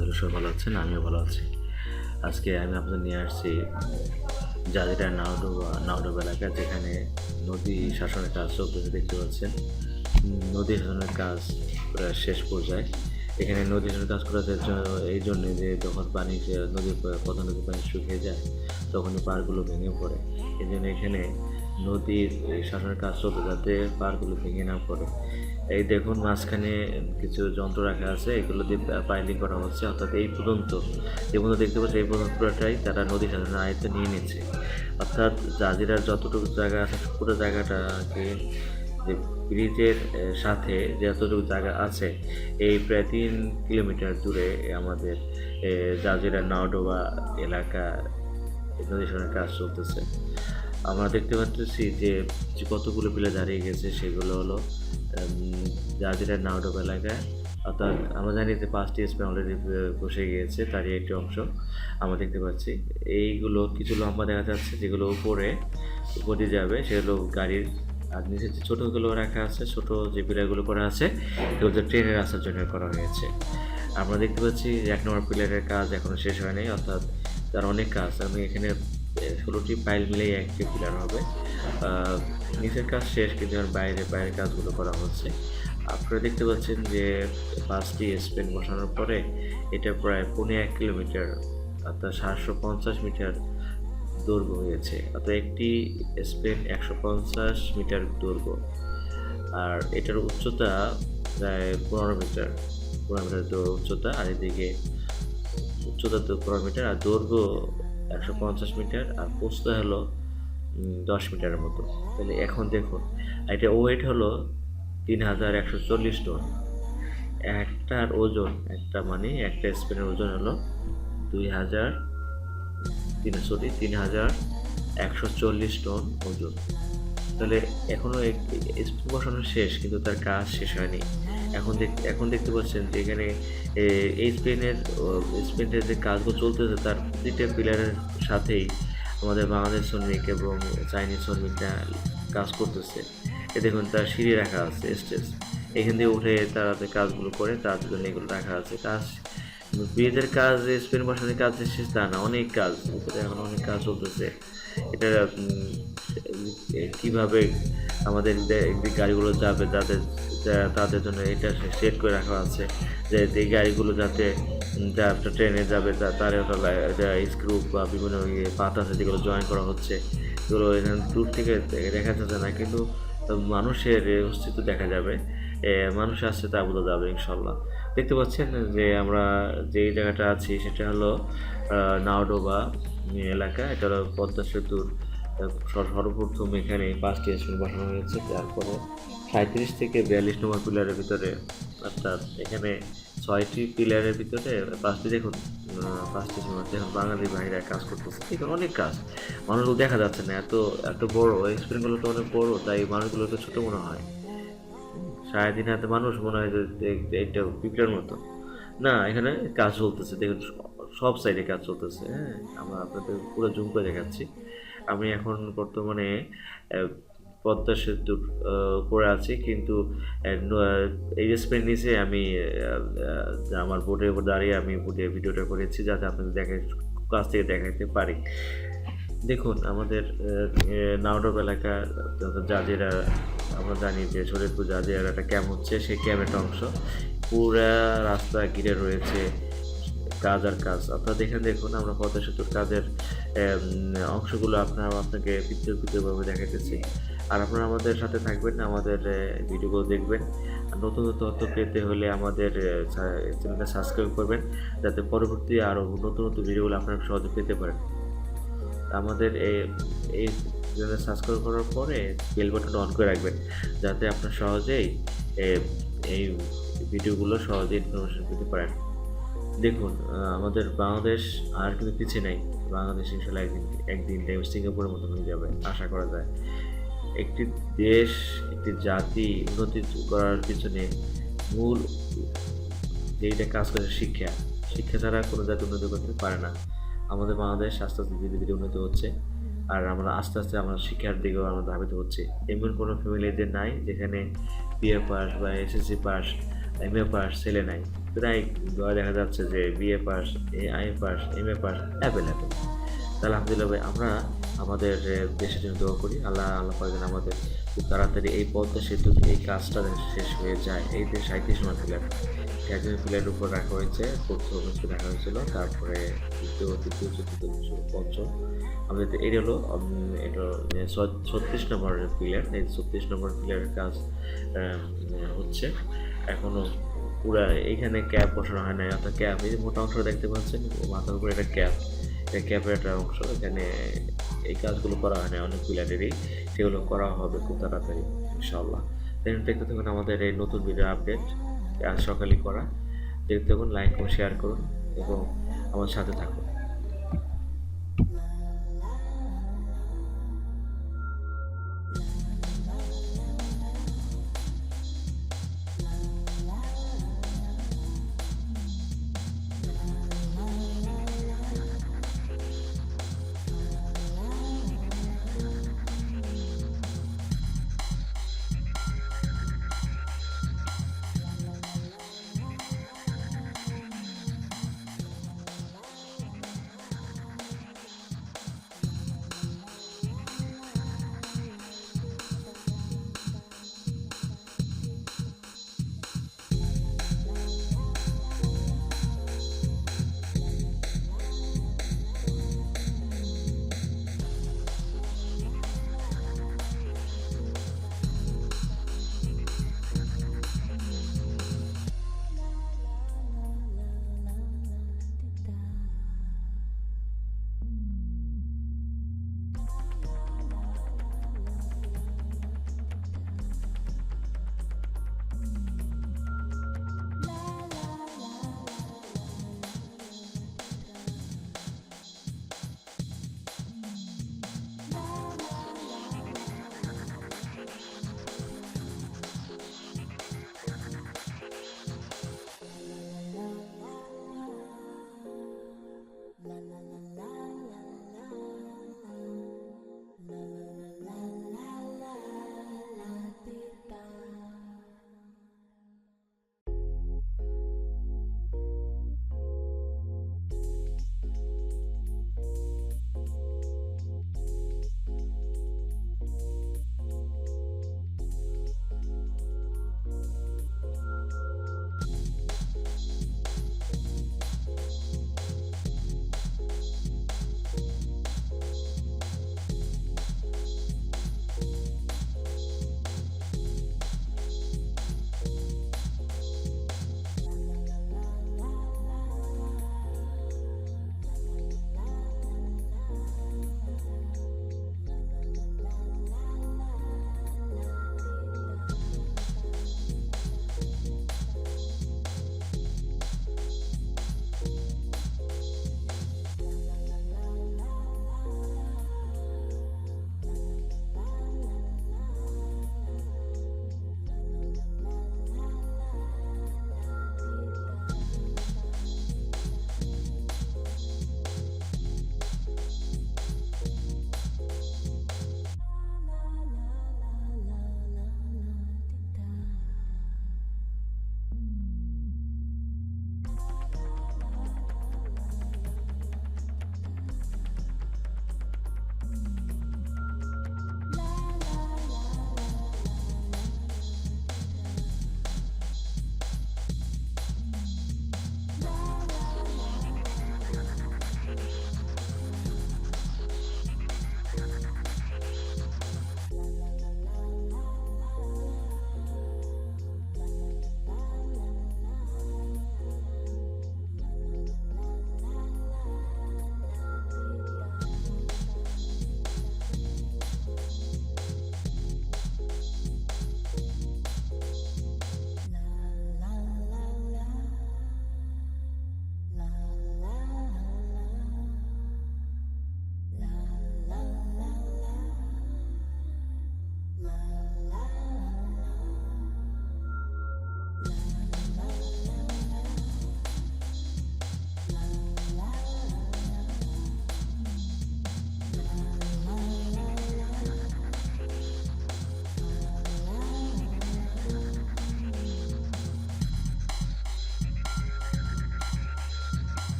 আলহামদুলিল্লাহ সবাই ভালো আছেন, আমিও ভালো আছি। আজকে আমি আপনাদের নিয়ে আসছি জাজিরা নাওডোবা নাওডোবা এলাকা, যেখানে নদী শাসনের কাজ চলতেছে, দেখতে পাচ্ছেন। নদী শাসনের কাজ শেষ পর্যায়ে। এখানে নদী শাসনের কাজ করার জন্য, এই জন্য যে যখন পানি নদীর প্রধান নদীর পানি শুকিয়ে যায়, তখন পাড়গুলো ভেঙে পড়ে। এই জন্য এখানে নদীর শাসনের কাজ চলতে যাতে পাড়গুলো ভেঙে না পড়ে। এই দেখুন, মাঝখানে কিছু যন্ত্র রাখা আছে, এগুলো দিয়ে পাইলিং করা হচ্ছে, অর্থাৎ এই পর্যন্ত যে পর্যন্ত দেখতে পাচ্ছি, এই পর্যন্ত পুরোটাই তারা নদী শাসনের আয়ত্তে নিয়ে নিচ্ছে। অর্থাৎ জাজিরার যতটুকু জায়গা আছে, পুরো জায়গাটাকে যে ব্রিজের সাথে যতটুকু জায়গা আছে, এই প্রায় তিন কিলোমিটার দূরে আমাদের জাজিরা নাওডোবা এলাকা নদী শাসনের কাজ চলতেছে। আমরা দেখতে পাচ্ছি যে কতগুলো পিলার দাঁড়িয়ে গেছে, সেগুলো হলো উম, জাজিরা নাওডোব এলাকায় অর্থাৎ আমরা জানি যে পাঁচটি স্পেন অলরেডি বসে গিয়েছে তারই একটি অংশ আমরা দেখতে পাচ্ছি। এইগুলো কিছু লম্বা দেখা যাচ্ছে যেগুলো উপরে উপরে যাবে সেগুলো গাড়ির আর নিচে যে ছোটোগুলো রাখা আছে ছোটো যে পিলারগুলো করা আছে এগুলো তো ট্রেনের আসার জন্য করা হয়েছে। আমরা দেখতে পাচ্ছি এক নম্বর পিলারের কাজ এখনও শেষ হয়নি অর্থাৎ তার অনেক কাজ। আমি এখানে ষোলোটি পাইল মিলেই একটি পিলার হবে। নিচের কাজ শেষ কিন্তু বাইরে বাইরের কাজগুলো করা হচ্ছে। আপনারা দেখতে পাচ্ছেন যে পাঁচটি স্পেন বসানোর পরে এটা প্রায় পৌনে এক কিলোমিটার, অর্থাৎ সাতশো পঞ্চাশ মিটার দৈর্ঘ্য হয়েছে। অর্থাৎ একটি স্পেন একশো পঞ্চাশ মিটার দৈর্ঘ্য। আর এটার উচ্চতা প্রায় পনেরো মিটার পনেরো মিটার উচ্চতা, আর এদিকে উচ্চতা তো পনেরো মিটার, আর দৈর্ঘ্য একশো পঞ্চাশ মিটার, আর প্রস্থ হলো দশ মিটারের মতো। তাহলে এখন দেখুন এটা ওয়েট হলো তিন হাজার একশো চল্লিশ টন একটার ওজন, একটা মানে একটা স্পেনের ওজন হলো দুই হাজার তিন সরি তিন হাজার একশো চল্লিশ টন ওজন। তাহলে এখনও স্পিন বসানো শেষ, কিন্তু তার কাজ শেষ হয়নি। এখন দেখ, এখন দেখতে পাচ্ছেন যে এখানে এই স্পেনের স্পেনের যে কাজগুলো চলতেছে, তার প্রতিটা পিলারের সাথেই আমাদের বাংলাদেশ শ্রমিক এবং চাইনিজ শ্রমিকরা কাজ করতেছে। এ দেখুন, তার সিঁড়ি রাখা আছে, স্টেজ। এখান দিয়ে উঠে তারা যে কাজগুলো করে, তার জন্য এগুলো রাখা আছে। কাজ বিয়েদের কাজ, স্পেন ভাষাতে কাজ শেষ, তা না, অনেক কাজ। এখন অনেক কাজ চলতেছে। এটা কীভাবে আমাদের গাড়িগুলো যাবে তাদের তাদের জন্য এটা সেট করে রাখা আছে, যে এই গাড়িগুলো যাতে যা ট্রেনে যাবে তার একটা স্ক্রু বা বিভিন্ন ইয়ে পাত আছে যেগুলো জয়েন করা হচ্ছে এগুলো এখানে দূর থেকে দেখা যাচ্ছে না, কিন্তু মানুষের অস্তিত্ব দেখা যাবে মানুষ আসছে তা বোঝা যাবে ইনশাল্লাহ দেখতে পাচ্ছেন যে আমরা যে জায়গাটা আছি সেটা হলো নাওডোবা এলাকা, এটা হলো পদ্মা সেতুর সর্বপ্রথম এখানে পাঁচটি স্টেশন বসানো হয়েছে। তারপরে সাঁত্রিশ থেকে বিয়াল্লিশ নম্বর পিলারের ভিতরে, অর্থাৎ এখানে ছয়টি পিলারের ভিতরে পাঁচটি দেখুন পাঁচটি দেখুন, বাঙালি ভাইরা কাজ করতেছে। এখানে অনেক কাজ, মানুষগুলো দেখা যাচ্ছে না, এত এত বড় স্ক্রিনগুলো তো অনেক বড়, তাই মানুষগুলোকে ছোটো মনে হয়। সাড়ে তিন হাতে মানুষ মনে হয় যে এটা পিঁপড়ার মতো। না, এখানে কাজ চলতেছে, দেখুন, সব সাইডে কাজ চলতেছে হ্যাঁ আমরা আপনাদের পুরো জুম করে দেখাচ্ছি। আমি এখন বর্তমানে পদ্মা সেতুর উপরে আছি। কিন্তু স্পেন নিচে আমি আমার বোর্ডের উপর দাঁড়িয়ে আমি বোর্ডে ভিডিওটা করেছি যাতে আপনাদের দেখে, কাছ থেকে দেখাতে পারি। দেখুন, আমাদের নাওডব এলাকা জাজিরা, আমরা জানি যে শরীরপুর একটা ক্যাম্প হচ্ছে সেই ক্যাম্পের অংশ। পুরা রাস্তা ঘিরে রয়েছে কাজ আর কাজ। অর্থাৎ এখানে দেখুন, আমরা পদ্মা সেতুর কাজের অংশগুলো আপনারা আপনাকে পৃথক পৃথকভাবে দেখাতেছি আর আপনারা আমাদের সাথে থাকবেন, আমাদের ভিডিওগুলো দেখবেন। নতুন নতুন তথ্য পেতে হলে আমাদের চ্যানেলটা সাবস্ক্রাইব করবেন, যাতে পরবর্তী আরও নতুন নতুন ভিডিওগুলো আপনারা সহজে পেতে পারেন। আমাদের এই এই চ্যানেল সাবস্ক্রাইব করার পরে বেল বাটন অন করে রাখবেন, যাতে আপনার সহজেই এই ভিডিওগুলো সহজেই ইনফরমেশন পেতে পারেন। দেখুন আমাদের বাংলাদেশ আর কিন্তু পিছিয়ে নেই। বাংলাদেশ ইনশাল্লাহ একদিন একদিন দেখবে সিঙ্গাপুরের মতো হয়ে যাবে, আশা করা যায়। একটি দেশ, একটি জাতি উন্নতি করার পিছনে মূল যেইটা কাজ করে শিক্ষা। শিক্ষা ছাড়া কোনো জাতি উন্নতি করতে পারে না। আমাদের বাংলাদেশ আস্তে আস্তে ধীরে ধীরে উন্নত হচ্ছে, আর আমরা আস্তে আস্তে আমরা শিক্ষার দিকেও আমরা ধাবিত হচ্ছি। এমন কোনো ফ্যামিলিতে নাই যেখানে বিএ পাস বা SSC pass M A pass ছেলে নাই। প্রায় দেখা যাচ্ছে যে BA pass A I pass M A pass available তাহলে আলহামদুলিল্লাহ ভাই, আমরা আমাদের দেশের জন্য দোয়া করি। আল্লাহ আল্লাহ পাক যেন আমাদের খুব তাড়াতাড়ি এই পদ্মা সেতু এই কাজটা শেষ হয়ে যায়। এই যে সাঁত্রিশ নম্বর ফিলার একজন ফিলারের উপর রাখা হয়েছে, প্রথম রাখা হয়েছিল, তারপরে দ্বিতীয়, তৃতীয়, চতুর্থ পঞ্চম। আমাদের এটা হলো এটা ছত্রিশ নম্বর পিলার এই ছত্রিশ নম্বর পিলারের কাজ হচ্ছে। এখনও পুরা এখানে ক্যাপ বসানো হয় না অর্থাৎ ক্যাপ, এই যে মোটা অংশটা দেখতে পাচ্ছেন মাথার উপরে একটা ক্যাপ এটা ক্যাপের একটা অংশ, এখানে এই কাজগুলো করা হয় না অনেক পিলারেরই সেগুলো করা হবে খুব তাড়াতাড়ি ইনশাল্লাহ দেন দেখতে থাকুন আমাদের এই নতুন ভিডিও আপডেট আজ সকালে করা। দেখতে থাকুন লাইক ও শেয়ার করুন এবং আমার সাথে থাকুন।